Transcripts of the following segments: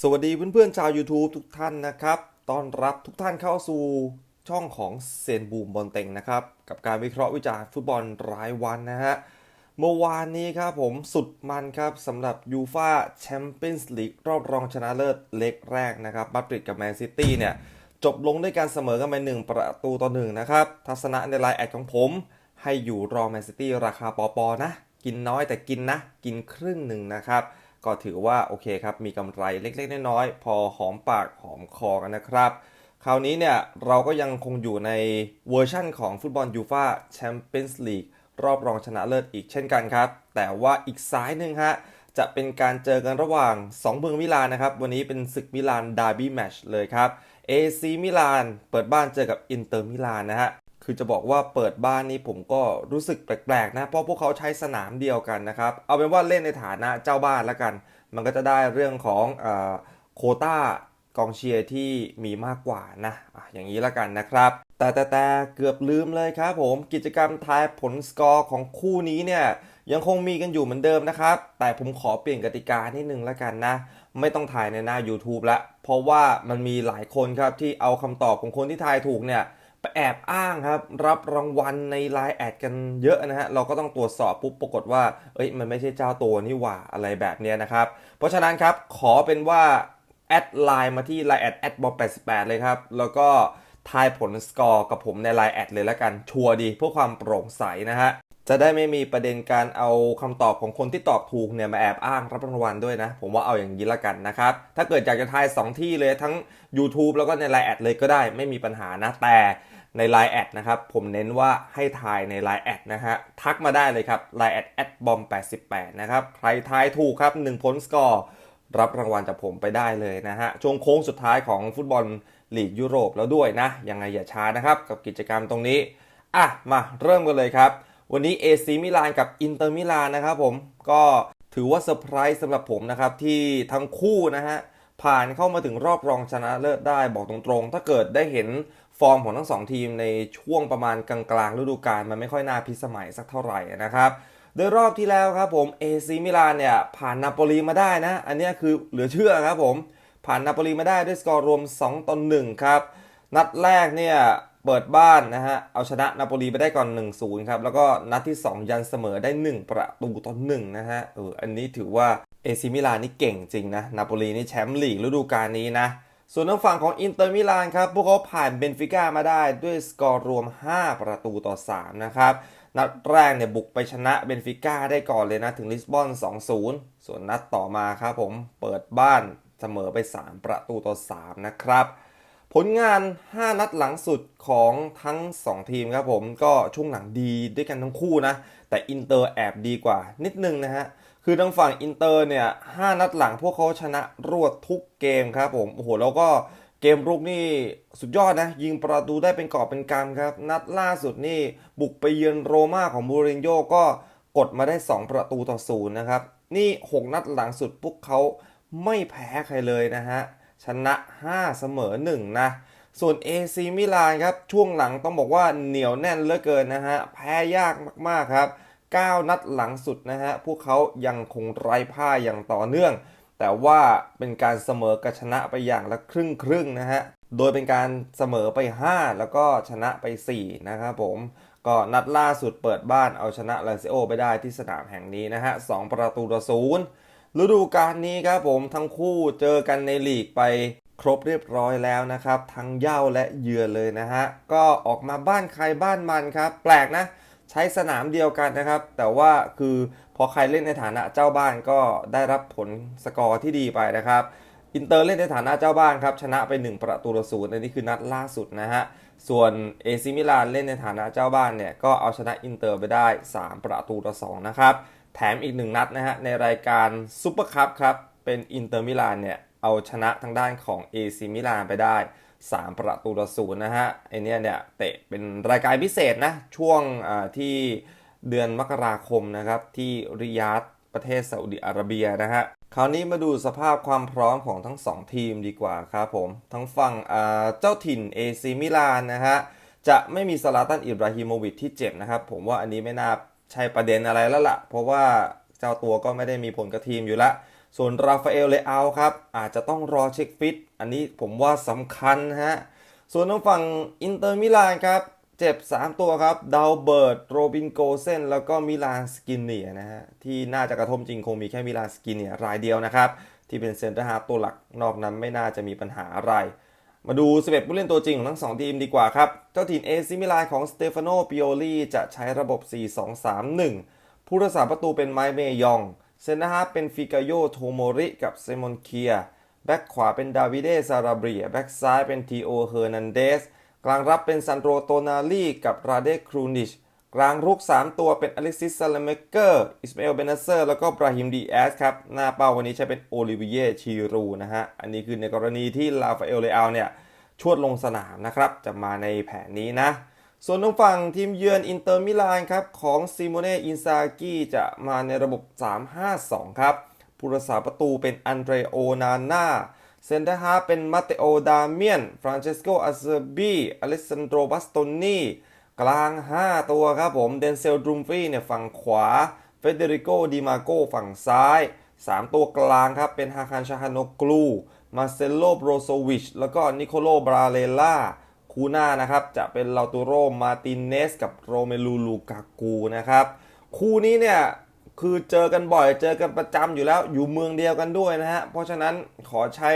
สวัสดีเพื่อนๆชาว YouTube ทุกท่านนะครับ ต้อนรับทุกท่านเข้าสู่ช่องของเซนบูมบอลเต็งนะครับ กับการวิเคราะห์วิจารณ์ฟุตบอลรายวันนะฮะ เมื่อวานนี้ครับผมสุดมันครับสำหรับยูฟาแชมเปี้ยนส์ลีกรอบรองชนะเลิศเล็กแรกนะครับมาดริดกับแมนซิตี้เนี่ย จบลงด้วยการเสมอกันไปหนึ่งประตูต่อหนึ่งนะครับ ทัศนะในไลน์แอดของผม ให้อยู่รอแมนซิตี้ราคาปอปอนะ กินน้อยแต่กินนะ กินครึ่งหนึ่งนะครับ ก็ถือว่าโอเคครับมีกำไรเล็กๆน้อยๆพอหอมปากหอมคอกันนะครับ คราวนี้เนี่ยเราก็ยังคงอยู่ในเวอร์ชั่นของฟุตบอลยูฟาแชมเปี้ยนส์ลีกรอบรองชนะเลิศอีกเช่นกันครับ แต่ว่าอีกซ้ายหนึ่งฮะจะเป็นการเจอกันระหว่าง 2 เมืองมิลานนะครับ วันนี้เป็นศึกมิลานดาร์บี้แมชเลยครับ AC มิลานเปิดบ้านเจอกับอินเตอร์มิลานนะฮะ คือจะบอกว่าเปิดบ้านนี้ผมก็รู้สึกแปลกๆนะเพราะพวกเขาใช้สนามเดียวกันนะครับ เอาเป็นว่าเล่นในฐานะเจ้าบ้านแล้วกัน มันก็จะได้เรื่องของเออโคต้ากองเชียร์ที่มีมากกว่านะอะอย่างนี้แล้วกันนะครับ แต่แต่แต่เกือบลืมเลยครับผมกิจกรรมทายผลสกอร์ของคู่นี้เนี่ยยังคงมีกันอยู่เหมือนเดิมนะครับ แต่ผมขอเปลี่ยนกติกานิดนึงแล้วกันนะ ไม่ต้องถ่ายในหน้า YouTube ละเพราะว่ามันมีหลายคนครับที่เอาคำตอบของคนที่ทายถูกเนี่ย แอบอ้างครับ รับรางวัลในไลน์แอดกันเยอะนะฮะ เราก็ต้องตรวจสอบปุ๊บปรากฏว่า เอ้ย มันไม่ใช่เจ้าตัวนี่หว่าอะไรแบบเนี้ยนะครับ เพราะฉะนั้นครับ ขอเป็นว่า แอดไลน์มาที่ไลน์แอดแอดบอ88เลยครับ แล้วก็ทายผลสกอร์กับผมในไลน์แอดเลยแล้วกัน ชัวร์ดีเพื่อความโปร่งใสนะฮะ จะได้ไม่มีประเด็นการเอาคำตอบของคนที่ตอบถูกเนี่ยมาแอบอ้างรับรางวัลด้วยนะ ผมว่าเอาอย่างนี้ละกันนะครับ ถ้าเกิดอยากจะทาย 2 ที่เลยทั้ง YouTube แล้วก็ในไลน์แอดเลยก็ได้ไม่มีปัญหานะ แต่ใน Line แอดนะครับ ผมเน้นว่าให้ทายใน Line แอดนะฮะ ทักมาได้เลยครับ Line แอดแอดบอม88 นะครับ ใครทายถูกครับ 1 ผลสกอร์ รับรางวัลจากผมไปได้เลยนะฮะ ช่วงโค้งสุดท้ายของฟุตบอลลีกยุโรปแล้วด้วยนะ ยังไงอย่าช้านะครับ กับกิจกรรมตรงนี้ อะ มาเริ่มกันเลยครับ วันนี้ AC มิลานกับอินเตอร์มิลานนะครับผมก็ถือว่าเซอร์ไพรส์สำหรับผมนะครับ ที่ทั้งคู่นะฮะ ผ่านเข้ามาถึงรอบรองชนะเลิศได้บอกตรงๆ ถ้าเกิดได้เห็นฟอร์มของทั้งสองทีมในช่วงประมาณกลางๆฤดูกาลมันไม่ค่อยน่าพิสมัยสักเท่าไหร่นะครับโดยรอบที่แล้วครับผม AC มิลานเนี่ยผ่านนาโปลีมาได้นะ อันนี้คือเหลือเชื่อครับผม ผ่านนาโปลีมาได้ด้วยสกอร์รวม 2ต่อ1ครับ นัดแรกเนี่ย เปิดบ้านนะฮะ เอาชนะนาโปลีไปได้ก่อน 1-0 ครับ แล้วก็นัดที่ 2 ยันเสมอได้ 1 ประตูต่อ1นะฮะ เออ อันนี้ถือว่าเอซิมิลานนี่เก่งจริงนะ นาโปลีนี่แชมป์ลีกฤดูกาลนี้นะ ส่วนทางฝั่งของอินเตอร์มิลานครับ พวกเขาผ่านเบนฟิก้ามาได้ด้วยสกอร์รวม 5 ประตูต่อ 3 นะครับ นัดแรกเนี่ยบุกไปชนะเบนฟิก้าได้ก่อนเลยนะ ถึงลิสบอน 2-0 ส่วนนัดต่อมาครับผม เปิดบ้านเสมอไป 3 ประตูต่อ 3 นะครับ ผลงาน 5 นัดหลังสุดของทั้ง 2 ทีมครับผมก็ช่วงหลังดีด้วยกันทั้งคู่นะ แต่อินเตอร์แอบดีกว่านิดนึงนะฮะ คือทางฝั่งอินเตอร์เนี่ย5นัดหลังพวกเขาชนะรวดทุกเกมครับผม โอ้โห แล้วก็เกมรุกนี่สุดยอดนะ ยิงประตูได้เป็นกอบเป็นกำครับ นัดล่าสุดนี่บุกไปเยือนโรม่าของมูรินโญ่ก็กดมาได้ 2 ประตูต่อศูนย์นะครับ นี่ 6 นัดหลังสุดพวกเขาไม่แพ้ใครเลยนะฮะ ชนะ 5 เสมอ 1 นะ ส่วน AC มิลานครับ ช่วงหลังต้องบอกว่าเหนียวแน่นเหลือเกินนะฮะ แพ้ยากมากๆครับ 9 นัดหลังสุดนะฮะ พวกเขายังคงไร้พ่ายอย่างต่อเนื่อง แต่ว่าเป็นการเสมอกับชนะไปอย่างละครึ่งครึ่งนะฮะ โดยเป็นการเสมอไป 5 แล้วก็ชนะไป 4 นะครับผมก็นัดล่าสุดเปิดบ้านเอาชนะลาซิโอไปได้ที่สนามแห่งนี้นะฮะ 2 ประตูต่อศูนย์ ฤดูกาลนี้ครับผมทั้งคู่เจอกันในลีกไปครบเรียบร้อยแล้วนะครับ ทั้งเย่าและเยือนเลยนะฮะ ก็ออกมาบ้านใครบ้านมันครับ แปลกนะ ใช้สนามเดียวกันนะครับ แต่ว่าคือพอใครเล่นในฐานะเจ้าบ้านก็ได้รับผลสกอร์ที่ดีไปนะครับอินเตอร์เล่นในฐานะเจ้าบ้านครับ ชนะไป 1 ประตูต่อศูนย์อันนี้คือนัดล่าสุดนะฮะ ส่วนเอซิมิลานเล่นในฐานะเจ้าบ้านเนี่ยก็เอาชนะอินเตอร์ไปได้ 3 ประตูต่อ2นะครับแถมอีกหนึ่งนัดนะฮะในรายการซุปเปอร์คัพครับเป็นอินเตอร์มิลานเนี่ยเอาชนะทางด้านของเอซิมิลานไปได้ 3 ประตูต่อศูนย์นะฮะไอเนี้ยเนี่ยเตะเป็นรายการพิเศษนะช่วงที่เดือนมกราคมนะครับที่ริยาดประเทศซาอุดิอาระเบียนะฮะ คราวนี้มาดูสภาพความพร้อมของทั้ง 2 ทีมดีกว่าครับผม ทั้งฝั่งเจ้าถิ่นเอซิมิลานนะฮะ จะไม่มีซาลาตันอิบราฮิโมวิชที่เจ็บนะครับ ผมว่าอันนี้ไม่น่าใช่ประเด็นอะไรแล้วล่ะ เพราะว่าเจ้าตัวก็ไม่ได้มีผลกับทีมอยู่ละ ส่วนราฟาเอลเลอาครับ อาจจะต้องรอเช็คฟิต อันนี้ผมว่าสำคัญนะฮะ ส่วนทางฝั่งอินเตอร์มิลานครับ เจ็บ 3 ตัวครับดาวเบิร์ตโรบินโกเซนแล้วก็มิลานสกินเนียนะฮะที่น่าจะกระทบจริงคงมีแค่มิลานสกินเนียรายเดียวนะครับ ที่เป็นเซนเตอร์ฮาร์ตัวหลักนอกนั้นไม่น่าจะมีปัญหาอะไร มาดู11ผู้เล่นตัวจริงของทั้ง 2 ทีมดีกว่าครับ เจ้าถิ่นเอซิมิลานของสเตฟานโนปิโอลีจะใช้ระบบ 4-2-3-1 ผู้รักษาประตูเป็นไมเมยองเซนเตอร์ฮาร์เป็นฟิกาโยโทโมริกับเซมอนเคียแบ็กขวาเป็นดาวิเดซาราเบียแบ็กซ้ายเป็นทีโอเฮอร์นันเดส กลางรับเป็นซันโดโตนาลีกับราเดครูนิช กลางรุก 3 ตัวเป็นอเล็กซิสซาเลเมเกอร์ อิสมาเอลเบนเซอร์ แล้วก็บราฮิมดีแอสครับ หน้าเป้าวันนี้ใช้เป็นโอลิเวียชีรูนะฮะ อันนี้คือในกรณีที่ลาฟาเอลเลอาเนี่ย ชวดลงสนามนะครับ จะมาในแผนนี้นะ ส่วนทางฝั่งทีมเยือนอินเตอร์มิลานครับ ของซิโมเน่อินซากิจะมาในระบบ 3-5-2 ครับผู้รักษาประตูเป็นอันเดรโอนาน่า เซนเตอร์ฮาเป็นมาเตโอดาเมียน ฟรานเชสโกอาเซบีอเล็กซานโดรบัสโตนีกลาง 5 ตัวครับผม เดนเซลดรูมฟี่เนี่ยฝั่งขวา เฟเดริโกดิมาโกฝั่งซ้าย 3 ตัวกลางครับ เป็นฮาคานชาฮานกลู มาเซโลโบรโซวิช แล้วก็นิโคโลบราเลล่า คูหน้านะครับ จะเป็นลาตูโรมาตินเนส กับโรเมลูลูกากูนะครับ คู่นี้เนี่ย คือเจอกันบ่อยเจอกันประจำอยู่แล้วอยู่เมืองเดียวกันด้วยนะฮะ เพราะฉะนั้นขอใช้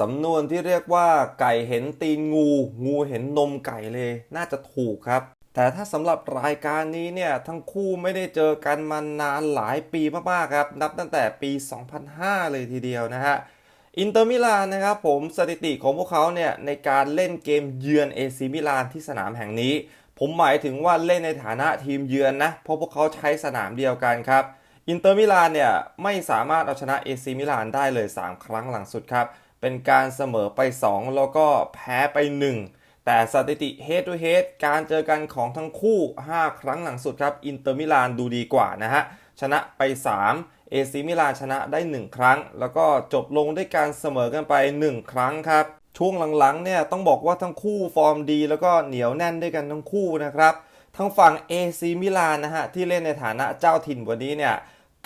สำนวนที่เรียกว่าไก่เห็นตีนงู งูเห็นนมไก่เลย น่าจะถูกครับ แต่ถ้าสำหรับรายการนี้เนี่ย ทั้งคู่ไม่ได้เจอกันมานานหลายปีมากๆครับ นับตั้งแต่ปี 2005 เลยทีเดียวนะฮะอินเตอร์มิลานนะครับผมสถิติของพวกเขาเนี่ยในการเล่นเกมเยือนเอซิมิลานที่สนามแห่งนี้ ผมหมายถึงว่าเล่นในฐานะทีมเยือนนะ เพราะพวกเขาใช้สนามเดียวกันครับอินเตอร์มิลานเนี่ยไม่สามารถเอาชนะเอซิมิลานได้เลย 3 ครั้งหลังสุดครับ เป็นการเสมอไป 2 แล้วก็แพ้ไป 1 แต่สถิติ head to head การเจอกันของทั้งคู่ 5 ครั้งหลังสุดครับอินเตอร์มิลานดูดีกว่านะฮะ ชนะไป 3 เอซิมิลานชนะได้ 1 ครั้ง แล้วก็จบลงด้วยการเสมอกันไป 1 ครั้งครับ ช่วงหลังๆเนี่ยต้องบอกว่าทั้งคู่ฟอร์มดี แล้วก็เหนียวแน่นด้วยกันทั้งคู่นะครับทั้งฝั่ง AC มิลานนะฮะที่เล่นในฐานะเจ้าถิ่นวันนี้เนี่ย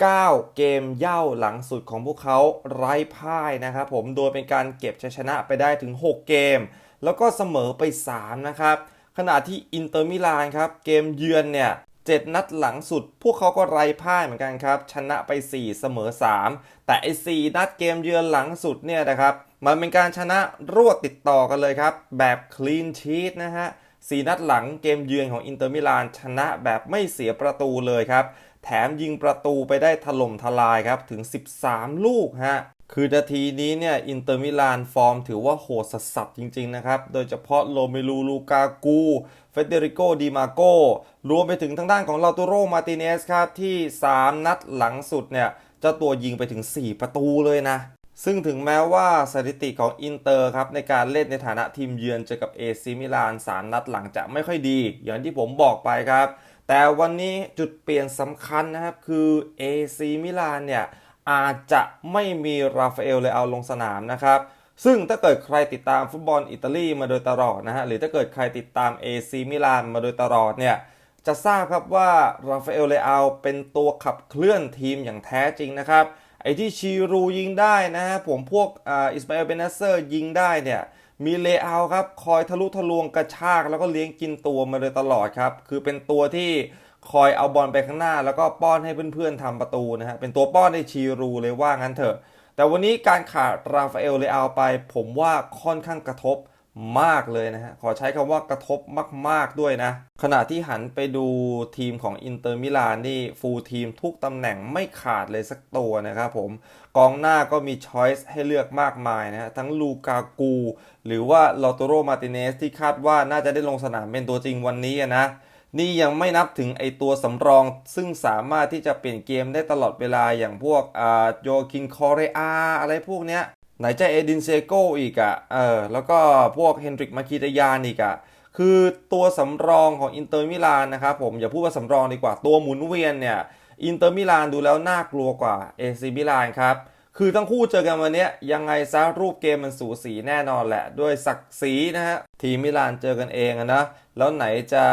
9เกมเย่าหลังสุดของพวกเขาไร้พ่ายนะครับผมโดยเป็นการเก็บชัยชนะไปได้ถึง 6 เกม แล้วก็เสมอไป 3 นะครับขณะที่อินเตอร์มิลานครับเกมเยือนเนี่ย 7 นัดหลังสุด พวกเขาก็ไร้พ่ายเหมือนกันครับ ชนะไป 4 เสมอ 3 แต่ไอ้4นัดเกมเยือนหลังสุดเนี่ยนะครับ มันเป็นการชนะรวดติดต่อกันเลยครับ แบบคลีนชีตนะฮะ4นัดหลังเกมเยือนของอินเตอร์มิลานชนะแบบไม่เสียประตูเลยครับ แถมยิงประตูไปได้ถล่มทลายครับถึง 13 ลูกฮะ คือนาทีนี้เนี่ยอินเตอร์มิลานฟอร์มถือว่าโหดสัสๆจริงๆนะครับ โดยเฉพาะโรเมลูลูกากูเฟเดริโกดิมาโกรวมไปถึงทางด้านของลาตูโรมาติเนสครับ ที่ 3 นัดหลังสุดเนี่ยเจ้าตัวยิงไปถึง 4 ประตูเลยนะ ซึ่งถึงแม้ว่าสถิติของอินเตอร์ครับ ในการเล่นในฐานะทีมเยือนเจอกับเอซิมิลาน 3 นัดหลังจะไม่ค่อยดี อย่างที่ผมบอกไปครับ แต่วันนี้จุดเปลี่ยนสำคัญนะครับคือเอซิมิลานเนี่ย อาจจะไม่มีราฟาเอลเลอาลงสนามนะครับ ซึ่งถ้าเกิดใครติดตามฟุตบอลอิตาลีมาโดยตลอดนะฮะหรือถ้าเกิดใครติดตามเอซมิลานมาโดยตลอดเนี่ยจะทราบครับว่าราฟาเอลเลอาเป็นตัวขับเคลื่อนทีมอย่างแท้จริงนะครับไอ้ที่ชีรูยิงได้นะฮะผมพวกอ่าอิสมาเอลเบนเซอร์ยิงได้เนี่ยมีเลเอาครับ คอยทะลุทะลวงกระชากแล้วก็เลี้ยงกินตัวมาโดยตลอดครับ คือเป็นตัวที่ คอยเอาบอลไปข้างหน้า แล้วก็ป้อนให้เพื่อนๆทำประตูนะฮะเป็นตัวป้อนให้ชีรูเลยว่างั้นเถอะ แต่วันนี้การขาดราฟาเอลเลอาไป ผมว่าค่อนข้างกระทบมากเลยนะฮะ ขอใช้คำว่ากระทบมาก ๆ ด้วยนะ ขณะที่หันไปดูทีมของอินเตอร์มิลานนี่ฟูลทีมทุกตำแหน่งไม่ขาดเลยสักตัวนะครับผม กองหน้าก็มีช้อยส์ให้เลือกมากมายนะฮะ ทั้งลูกากู หรือว่าลอโตโรมาติเนสที่คาดว่าน่าจะได้ลงสนามเป็นตัวจริงวันนี้นะ นี่ยังไม่นับถึงไอตัวสำรอง ซึ่งสามารถที่จะเปลี่ยนเกมได้ตลอดเวลาอย่างพวกอ่าโยคินคอเรอาอะไรพวกเนี้ย ไหนจะเอดินเซโกอีกอะ่ะเออแล้วก็พวกเฮนดริกมาคิตายานอีกอะ่ะคือตัวสำรองของอินเตอร์มิลานนะครับผมอย่าพูดว่าสำรองดีกว่าตัวหมุนเวียนเนี่ยอินเตอร์มิลานดูแล้วน่ากลัวกว่าเอซิมิลานครับ คือทั้งคู่เจอกันวันนี้ยังไงซะรูปเกมมันสูสีแน่นอนแหละ ด้วยศักดิ์ศรีนะฮะทีมมิลานเจอกันเองอะนะ แล้วไหนจะ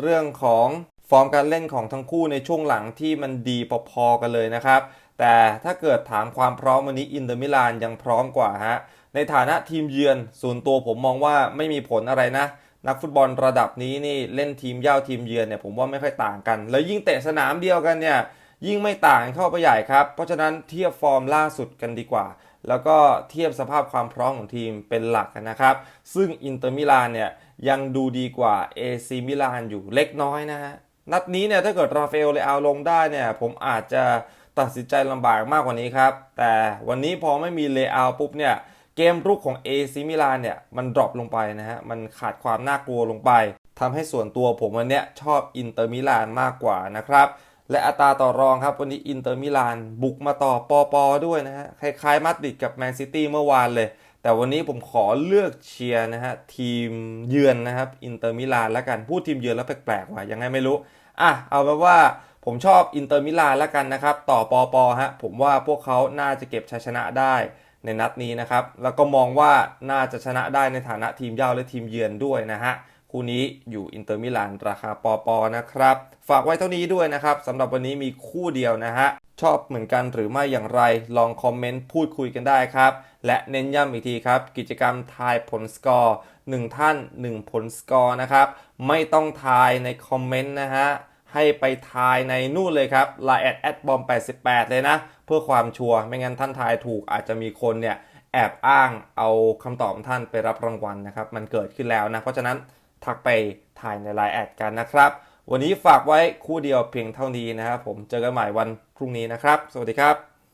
เรื่องของฟอร์มการเล่นของทั้งคู่ในช่วงหลังที่มันดีพอๆกันเลยนะครับ แต่ถ้าเกิดถามความพร้อมวันนี้อินเตอร์มิลานยังพร้อมกว่าฮะในฐานะทีมเยือนส่วนตัวผมมองว่าไม่มีผลอะไรนะ นักฟุตบอลระดับนี้นี่เล่นทีมเย่าทีมเยือนเนี่ยผมว่าไม่ค่อยต่างกัน แล้วยิ่งเตะสนามเดียวกันเนี่ย ยิ่งไม่ต่างเข้าไปใหญ่ครับ เพราะฉะนั้นเทียบฟอร์มล่าสุดกันดีกว่า แล้วก็เทียบสภาพความพร้อมของทีมเป็นหลักนะครับ ซึ่งอินเตอร์มิลานเนี่ยยังดูดีกว่าเอซีมิลานอยู่เล็กน้อยนะฮะนัดนี้เนี่ยถ้าเกิดราฟาเอลเลอาลงได้เนี่ยผมอาจจะตัดสินใจลำบากมากกว่านี้ครับ แต่วันนี้พอไม่มีเลอาปุ๊บเนี่ยเกมรุกของ AC มิลานเนี่ยมันดรอปลงไปนะฮะมันขาดความน่ากลัวลงไปทำให้ส่วนตัวผมวันเนี้ยชอบอินเตอร์มิลานมากกว่านะครับ และอัตราต่อรองครับ วันนี้อินเตอร์มิลานบุกมาต่อปอปอด้วยนะฮะ คล้ายๆมาดริดกับแมนซิตี้เมื่อวานเลย แต่วันนี้ผมขอเลือกเชียร์นะฮะ ทีมเยือนนะครับอินเตอร์มิลานแล้วกัน พูดทีมเยือนแล้วแปลกๆว่ะยังไงไม่รู้ อะ เอาเป็นว่าผมชอบอินเตอร์มิลานแล้วกันนะครับ ต่อปอปอฮะ ผมว่าพวกเขาน่าจะเก็บชัยชนะได้ในนัดนี้นะครับ แล้วก็มองว่าน่าจะชนะได้ในฐานะทีมเย่าและทีมเยือนด้วยนะฮะ คู่นี้อยู่อินเตอร์มิลานราคาปอปอนะครับ ฝากไว้เท่านี้ด้วยนะครับสำหรับวันนี้มีคู่เดียวนะฮะ ชอบเหมือนกันหรือไม่อย่างไร ลองคอมเมนต์พูดคุยกันได้ครับ และเน้นย้ำอีกทีครับ กิจกรรมทายผลสกอร์1ท่าน 1 ผลสกอร์นะครับ ไม่ต้องทายในคอมเมนต์นะฮะให้ไปทายในนู่นเลยครับ l าแอดแอดบอม88 เลยนะ เพื่อความชัวร์ไม่งั้นท่านทายถูกอาจจะมีคนเนี่ยแอบอ้างเอาคำตอบท่านไปรับรางวัลนะครับ มันเกิดขึ้นแล้วนะ เพราะฉะนั้น ทักไปถ่ายในไลน์แอดกันนะครับ วันนี้ฝากไว้คู่เดียวเพียงเท่านี้นะครับผมเจอกันใหม่วันพรุ่งนี้นะครับ สวัสดีครับ